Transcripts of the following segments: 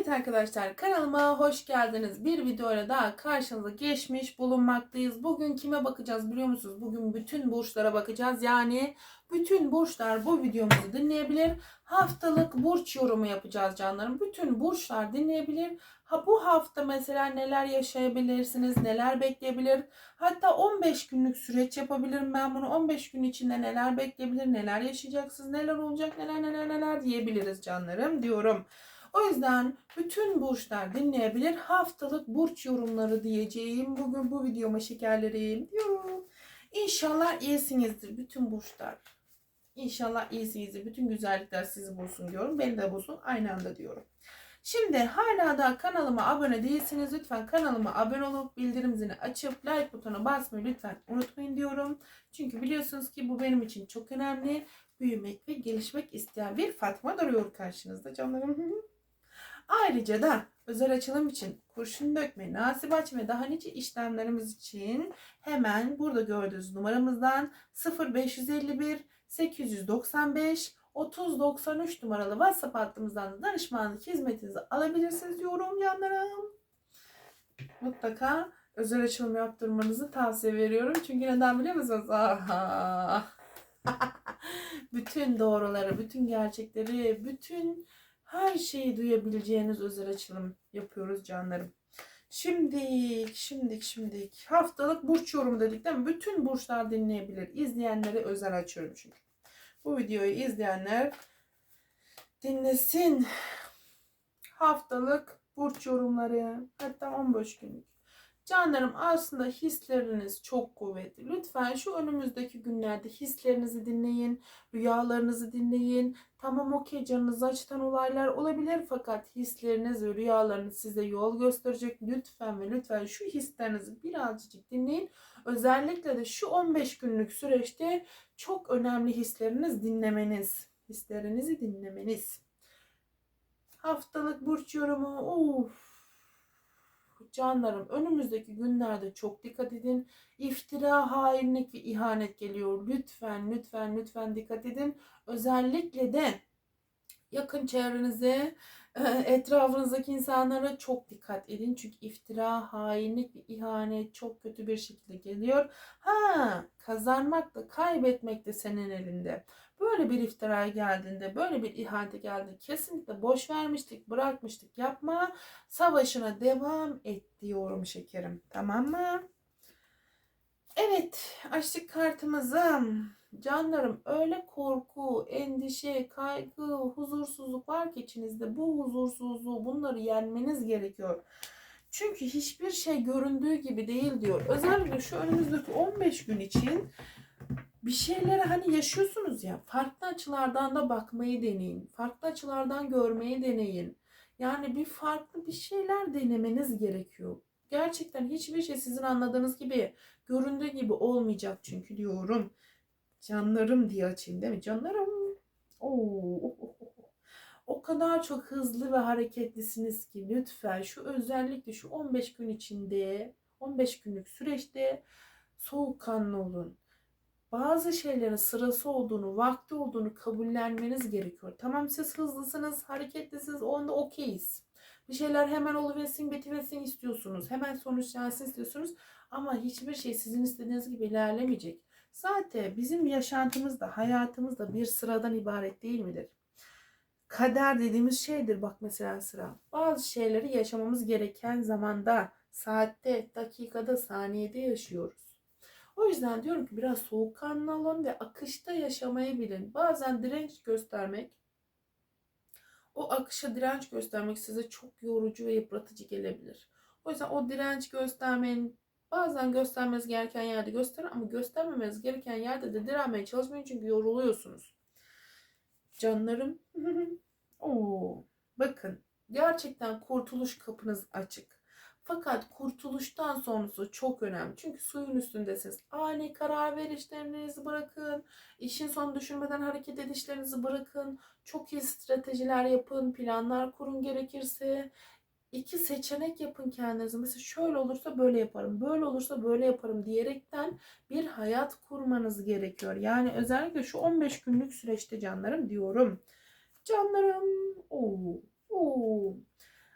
Evet arkadaşlar kanalıma hoş geldiniz. Bir videoyla daha karşınıza geçmiş bulunmaktayız. Bugün kime bakacağız biliyor musunuz? Bugün bütün burçlara bakacağız. Yani bütün burçlar bu videomuzu dinleyebilir. Haftalık burç yorumu yapacağız canlarım. Bütün burçlar dinleyebilir. Ha bu hafta mesela neler yaşayabilirsiniz, neler bekleyebilir. Hatta 15 günlük süreç yapabilirim ben bunu. 15 gün içinde neler bekleyebilir, neler yaşayacaksınız, neler olacak, neler neler neler diyebiliriz canlarım diyorum. O yüzden bütün burçlar dinleyebilir. Haftalık burç yorumları diyeceğim. Bugün bu videoma şekerlerim diyorum. İnşallah iyisinizdir bütün burçlar. İnşallah iyisinizdir. Bütün güzellikler sizi bulsun diyorum. Beni de bulsun aynı anda diyorum. Şimdi hala da kanalıma abone değilsiniz. Lütfen kanalıma abone olup bildirim zilini açıp like butonuna basmayı lütfen unutmayın diyorum. Çünkü biliyorsunuz ki bu benim için çok önemli. Büyümek ve gelişmek isteyen bir Fatma duruyor karşınızda canlarım. Ayrıca da özel açılım için kurşun dökme, nasip açma ve daha nice işlemlerimiz için hemen burada gördüğünüz numaramızdan 0551 895 3093 numaralı WhatsApp hattımızdan da danışmanlık hizmetinizi alabilirsiniz canlarım. Mutlaka özel açılım yaptırmanızı tavsiye veriyorum. Çünkü neden biliyor musunuz? Aha. bütün doğruları, bütün gerçekleri, bütün her şeyi duyabileceğiniz özel açılım yapıyoruz canlarım. Şimdilik, şimdilik, şimdilik. Haftalık burç yorumu dedik değil mi? Bütün burçlar dinleyebilir. İzleyenlere özel açıyorum çünkü. Bu videoyu izleyenler dinlesin. Haftalık burç yorumları. Hatta 15 günlük. Canlarım aslında hisleriniz çok kuvvetli. Lütfen şu önümüzdeki günlerde hislerinizi dinleyin, rüyalarınızı dinleyin. Tamam okey canınızı açtan olaylar olabilir fakat hisleriniz ve rüyalarınız size yol gösterecek. Lütfen ve lütfen şu hislerinizi birazcık dinleyin. Özellikle de şu 15 günlük süreçte çok önemli hisleriniz dinlemeniz. Hislerinizi dinlemeniz. Haftalık burç yorumu. Uf canlarım önümüzdeki günlerde çok dikkat edin. İftira, hainlik ve ihanet geliyor. Lütfen, lütfen, lütfen dikkat edin. Özellikle de yakın çevrenize, etrafınızdaki insanlara çok dikkat edin. Çünkü iftira, hainlik ihanet çok kötü bir şekilde geliyor. Ha, kazanmak da kaybetmek de senin elinde. Böyle bir iftira geldiğinde, böyle bir ihanete geldiğinde kesinlikle boş vermiştik, bırakmıştık. Yapma, savaşına devam et diyorum şekerim. Tamam mı? Evet, açtık kartımızı. Canlarım öyle korku, endişe, kaygı, huzursuzluk var ki içinizde. Bu huzursuzluğu, bunları yenmeniz gerekiyor. Çünkü hiçbir şey göründüğü gibi değil diyor. Özellikle şu önümüzdeki 15 gün için bir şeyleri hani yaşıyorsunuz ya farklı açılardan da bakmayı deneyin. Farklı açılardan görmeyi deneyin. Yani bir farklı bir şeyler denemeniz gerekiyor. Gerçekten hiçbir şey sizin anladığınız gibi göründüğü gibi olmayacak çünkü diyorum. Canlarım diye açayım değil mi? Canlarım. Oo. O kadar çok hızlı ve hareketlisiniz ki lütfen şu özellikle şu 15 gün içinde 15 günlük süreçte soğukkanlı olun bazı şeylerin sırası olduğunu, vakti olduğunu kabullenmeniz gerekiyor. Tamam siz hızlısınız, hareketlisiniz, onda okeyiz. Bir şeyler hemen oluversin, bitiversin istiyorsunuz. Hemen sonuçlansın istiyorsunuz. Ama hiçbir şey sizin istediğiniz gibi ilerlemeyecek. Zaten bizim yaşantımız da, hayatımız da bir sıradan ibaret değil midir? Kader dediğimiz şeydir bak mesela sıra. Bazı şeyleri yaşamamız gereken zamanda, saatte, dakikada, saniyede yaşıyoruz. O yüzden diyorum ki biraz soğukkanlı olun ve akışta yaşamayı bilin. Bazen direnç göstermek, o akışa direnç göstermek size çok yorucu ve yıpratıcı gelebilir. O yüzden o direnç göstermeyin. Bazen göstermeniz gereken yerde gösterin ama göstermemeniz gereken yerde de direnmeye çalışmayın çünkü yoruluyorsunuz. Canlarım. Oo, bakın gerçekten kurtuluş kapınız açık. Fakat kurtuluştan sonrası çok önemli. Çünkü suyun üstündesiniz. Ani karar verişlerinizi bırakın. İşin son düşünmeden hareket edişlerinizi bırakın. Çok iyi stratejiler yapın. Planlar kurun gerekirse. İki seçenek yapın kendinize. Mesela şöyle olursa böyle yaparım. Böyle olursa böyle yaparım diyerekten bir hayat kurmanız gerekiyor. Yani özellikle şu 15 günlük süreçte canlarım diyorum. Canlarım. Oo. Oo.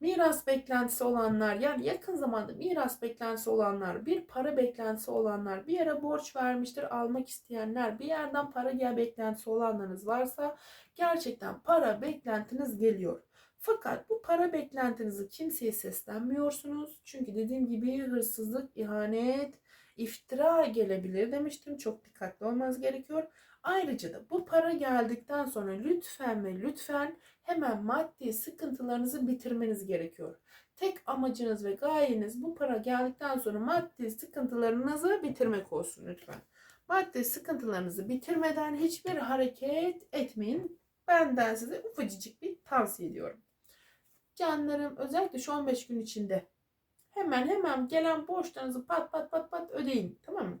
miras beklentisi olanlar yani yakın zamanda miras beklentisi olanlar, bir para beklentisi olanlar, bir yere borç vermiştir almak isteyenler, bir yerden para gel beklentisi olanlarınız varsa gerçekten para beklentiniz geliyor. Fakat bu para beklentinizi kimseye seslenmiyorsunuz. Çünkü dediğim gibi hırsızlık, ihanet, iftira gelebilir demiştim. Çok dikkatli olmanız gerekiyor. Ayrıca da bu para geldikten sonra lütfen ve lütfen hemen maddi sıkıntılarınızı bitirmeniz gerekiyor. Tek amacınız ve gayeniz bu para geldikten sonra maddi sıkıntılarınızı bitirmek olsun lütfen. Maddi sıkıntılarınızı bitirmeden hiçbir hareket etmeyin. Benden size ufacıcık bir tavsiye ediyorum. Canlarım özellikle şu 15 gün içinde hemen hemen gelen borçlarınızı pat pat pat pat ödeyin. Tamam mı?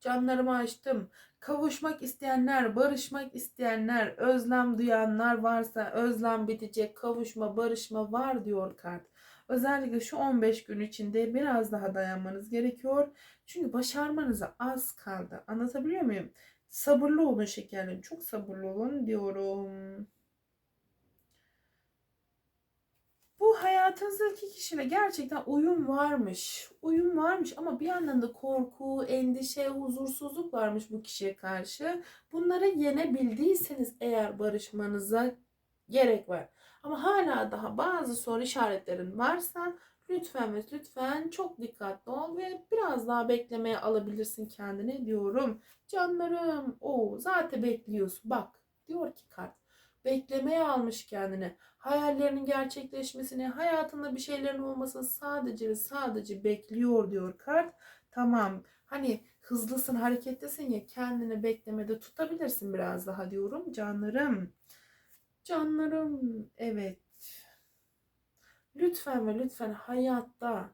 Canlarımı açtım. Kavuşmak isteyenler, barışmak isteyenler, özlem duyanlar varsa özlem bitecek, kavuşma, barışma var diyor kart. Özellikle şu 15 gün içinde biraz daha dayanmanız gerekiyor. Çünkü başarmanıza az kaldı. Anlatabiliyor muyum? Sabırlı olun şekerlerim. Çok sabırlı olun diyorum. Bu hayatınızdaki kişiyle gerçekten uyum varmış. Uyum varmış ama bir yandan da korku, endişe, huzursuzluk varmış bu kişiye karşı. Bunları yenebildiyseniz eğer barışmanıza gerek var. Ama hala daha bazı soru işaretlerin varsa lütfen ve lütfen çok dikkatli ol ve biraz daha beklemeye alabilirsin kendini diyorum. Canlarım o zaten bekliyorsun. Bak diyor ki kart beklemeye almış kendini. Hayallerinin gerçekleşmesini, hayatında bir şeylerin olmasını sadece ve sadece bekliyor diyor kart. Tamam. Hani hızlısın, hareketlisin ya kendini beklemede tutabilirsin biraz daha diyorum canlarım. Canlarım evet. Lütfen ve lütfen hayatta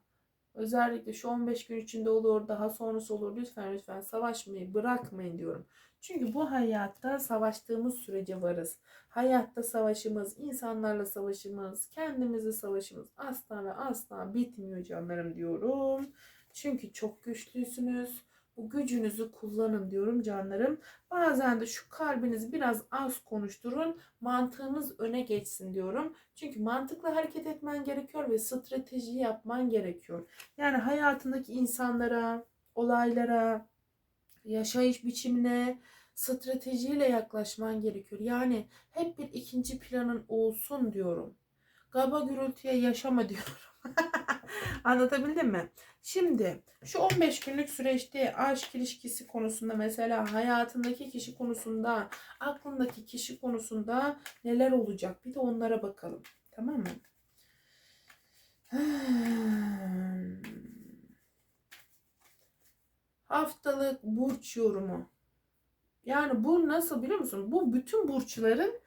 özellikle şu 15 gün içinde olur daha sonrası olur lütfen lütfen savaşmayı bırakmayın diyorum. Çünkü bu hayatta savaştığımız sürece varız. Hayatta savaşımız, insanlarla savaşımız, kendimizle savaşımız asla ve asla bitmiyor canlarım diyorum. Çünkü çok güçlüsünüz. Bu gücünüzü kullanın diyorum canlarım. Bazen de şu kalbinizi biraz az konuşturun. Mantığınız öne geçsin diyorum. Çünkü mantıklı hareket etmen gerekiyor ve strateji yapman gerekiyor. Yani hayatındaki insanlara, olaylara, yaşayış biçimine, stratejiyle yaklaşman gerekiyor. Yani hep bir ikinci planın olsun diyorum. Gaba gürültüye yaşama diyorum. Anlatabildim mi? Şimdi şu 15 günlük süreçte aşk ilişkisi konusunda mesela hayatındaki kişi konusunda, aklındaki kişi konusunda neler olacak? Bir de onlara bakalım. Tamam mı? Haftalık burç yorumu. Yani bu nasıl biliyor musun? Bu bütün burçların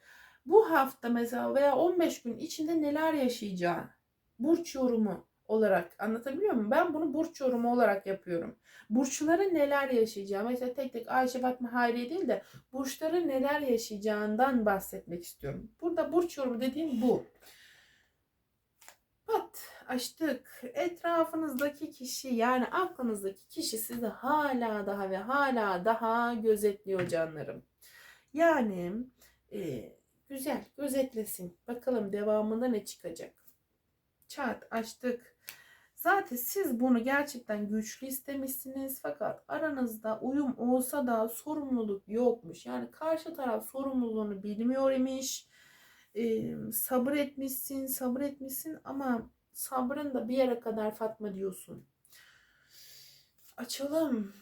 bu hafta mesela veya 15 gün içinde neler yaşayacağı. Burç yorumu olarak anlatabiliyor muyum? Ben bunu burç yorumu olarak yapıyorum. Burçların neler yaşayacağı. Mesela tek tek Ayşe Fatma Hayriye değil de burçların neler yaşayacağından bahsetmek istiyorum. Burada burç yorumu dediğim bu. Pat açtık. Etrafınızdaki kişi yani aklınızdaki kişi sizi hala daha ve hala daha gözetliyor canlarım. Yani e, güzel gözetlesin. Bakalım devamında ne çıkacak. Çat açtık. Zaten siz bunu gerçekten güçlü istemişsiniz fakat aranızda uyum olsa da sorumluluk yokmuş. Yani karşı taraf sorumluluğunu bilmiyor imiş. Ee, sabır etmişsin, sabır etmişsin ama sabrın da bir yere kadar Fatma diyorsun. Açalım.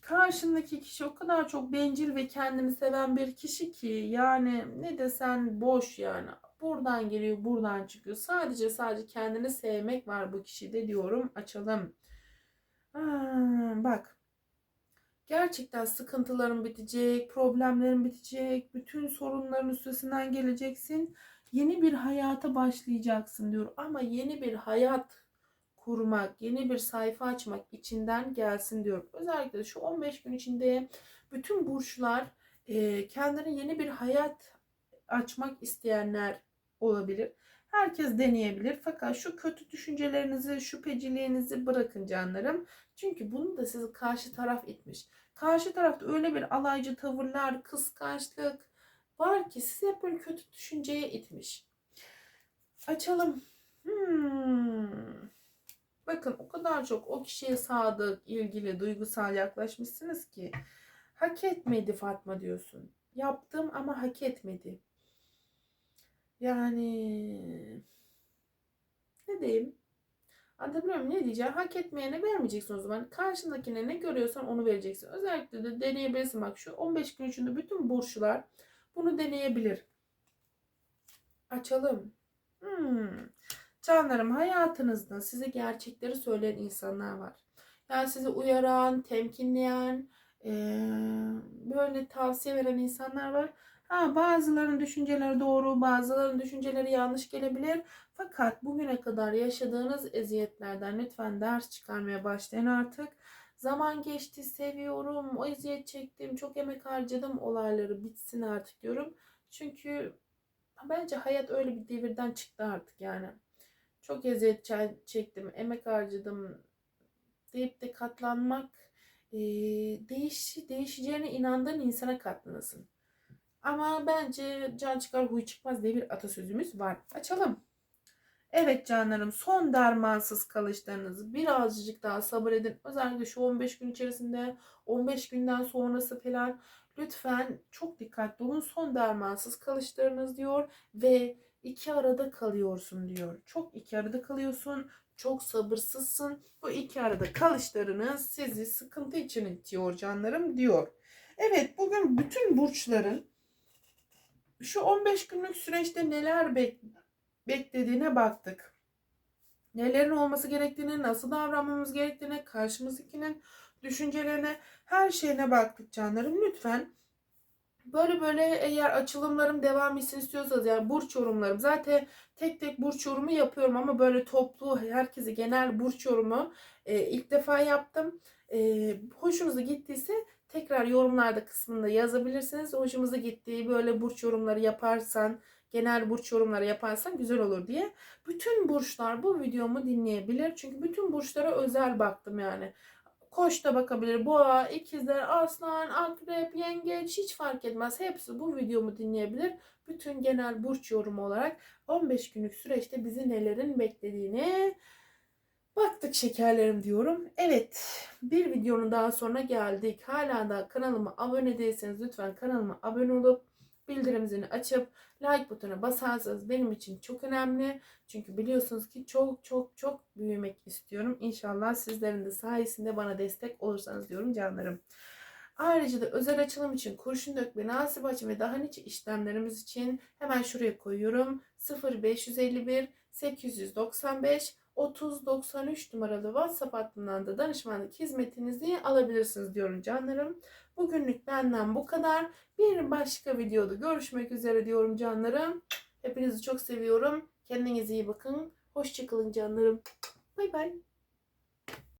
Karşındaki kişi o kadar çok bencil ve kendini seven bir kişi ki yani ne desen boş yani. Buradan geliyor, buradan çıkıyor. Sadece sadece kendini sevmek var bu kişide diyorum. Açalım. Aa, bak. Gerçekten sıkıntıların bitecek, problemlerin bitecek, bütün sorunların üstesinden geleceksin yeni bir hayata başlayacaksın diyor. Ama yeni bir hayat kurmak, yeni bir sayfa açmak içinden gelsin diyor. Özellikle şu 15 gün içinde bütün burçlar kendine yeni bir hayat açmak isteyenler olabilir. Herkes deneyebilir fakat şu kötü düşüncelerinizi, şüpheciliğinizi bırakın canlarım. Çünkü bunu da sizi karşı taraf itmiş. Karşı tarafta öyle bir alaycı tavırlar, kıskançlık, var ki sizi hep böyle kötü düşünceye itmiş. Açalım. Hmm. Bakın o kadar çok o kişiye sadık, ilgili, duygusal yaklaşmışsınız ki hak etmedi Fatma diyorsun. Yaptım ama hak etmedi. Yani ne diyeyim? Anlatabiliyor? Ne diyeceğim? Hak etmeyene vermeyeceksin o zaman. Karşındakine ne görüyorsan onu vereceksin. Özellikle de deneyebilirsin. Bak şu 15 gün içinde bütün burçlar bunu deneyebilir. Açalım. Hmm. Canlarım hayatınızda size gerçekleri söyleyen insanlar var. Yani sizi uyaran, temkinleyen, eee, böyle tavsiye veren insanlar var. Ha, bazılarının düşünceleri doğru, bazılarının düşünceleri yanlış gelebilir. Fakat bugüne kadar yaşadığınız eziyetlerden lütfen ders çıkarmaya başlayın artık. Zaman geçti, seviyorum, o eziyet çektim, çok emek harcadım olayları bitsin artık diyorum. Çünkü bence hayat öyle bir devirden çıktı artık yani. Çok eziyet çe- çektim, emek harcadım deyip de katlanmak e, değiş, değişeceğine inandığın insana katlanasın. Ama bence can çıkar huy çıkmaz diye bir atasözümüz var. Açalım. Evet canlarım son dermansız kalışlarınız birazcık daha sabır edin. Özellikle şu 15 gün içerisinde 15 günden sonrası falan lütfen çok dikkatli olun. Son dermansız kalışlarınız diyor ve iki arada kalıyorsun diyor. Çok iki arada kalıyorsun. Çok sabırsızsın. Bu iki arada kalışlarınız sizi sıkıntı için itiyor canlarım diyor. Evet bugün bütün burçların şu 15 günlük süreçte neler bek- beklediğine baktık. Nelerin olması gerektiğini, nasıl davranmamız gerektiğine, karşımızdakinin düşüncelerine, her şeyine baktık canlarım. Lütfen böyle böyle eğer açılımlarım devam etsin istiyorsanız yani burç yorumlarım zaten tek tek burç yorumu yapıyorum ama böyle toplu herkese genel burç yorumu e, ilk defa yaptım. E, hoşunuza gittiyse tekrar yorumlarda kısmında yazabilirsiniz. Hoşumuza gittiği böyle burç yorumları yaparsan, genel burç yorumları yaparsan güzel olur diye. Bütün burçlar bu videomu dinleyebilir. Çünkü bütün burçlara özel baktım yani. Koç da bakabilir. Boğa, ikizler, aslan, akrep, yengeç hiç fark etmez. Hepsi bu videomu dinleyebilir. Bütün genel burç yorumu olarak 15 günlük süreçte bizi nelerin beklediğini baktık şekerlerim diyorum. Evet bir videonun daha sonra geldik. Hala da kanalıma abone değilseniz lütfen kanalıma abone olup bildirim zilini açıp like butonuna basarsanız benim için çok önemli. Çünkü biliyorsunuz ki çok çok çok büyümek istiyorum. İnşallah sizlerin de sayesinde bana destek olursanız diyorum canlarım. Ayrıca da özel açılım için kurşun dökme, nasip açım ve daha nice işlemlerimiz için hemen şuraya koyuyorum. 0551 895 3093 numaralı WhatsApp hattından da danışmanlık hizmetinizi alabilirsiniz diyorum canlarım. Bugünlük benden bu kadar. Bir başka videoda görüşmek üzere diyorum canlarım. Hepinizi çok seviyorum. Kendinize iyi bakın. Hoşçakalın canlarım. Bay bay.